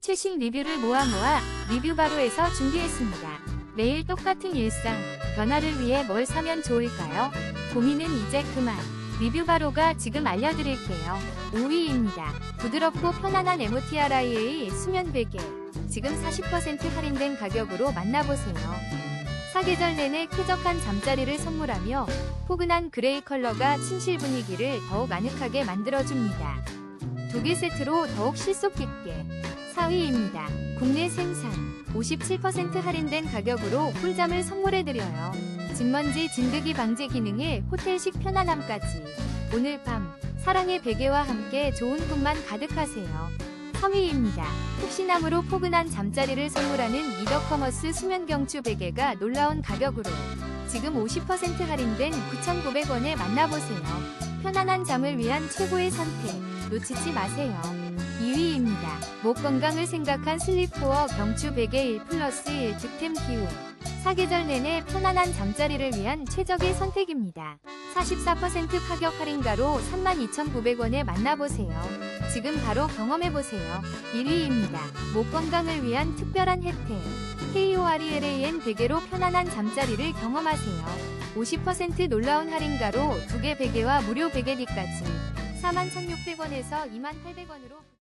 최신 리뷰를 모아 모아 리뷰 바로에서 준비했습니다. 매일 똑같은 일상, 변화를 위해 뭘 사면 좋을까요? 고민은 이제 그만. 리뷰 바로가 지금 알려드릴게요. 5위입니다. 부드럽고 편안한 MOTRIA 수면 베개. 지금 40% 할인된 가격으로 만나보세요. 사계절 내내 쾌적한 잠자리를 선물하며 포근한 그레이 컬러가 침실 분위기를 더욱 아늑하게 만들어줍니다. 두 개 세트로 더욱 실속 깊게 4위입니다. 국내 생산 57% 할인된 가격으로 꿀잠을 선물해드려요. 진먼지 진드기 방제 기능에 호텔식 편안함까지 오늘 밤 사랑의 베개와 함께 좋은 꿈만 가득하세요. 3위입니다. 푹신함으로 포근한 잠자리를 선물하는 이더커머스 수면경추 베개가 놀라운 가격으로 지금 50% 할인된 9,900원에 만나보세요. 편안한 잠을 위한 최고의 선택 놓치지 마세요. 2위입니다. 목 건강을 생각한 슬리포어 경추 베개 1 플러스 1 득템 기운. 사계절 내내 편안한 잠자리를 위한 최적의 선택입니다. 44% 가격 할인가로 32,900원에 만나보세요. 지금 바로 경험해보세요. 1위입니다. 목 건강을 위한 특별한 혜택. KORELAN 베개로 편안한 잠자리를 경험하세요. 50% 놀라운 할인가로 두 개 베개와 무료 베개디까지 41,600원에서 28,800원으로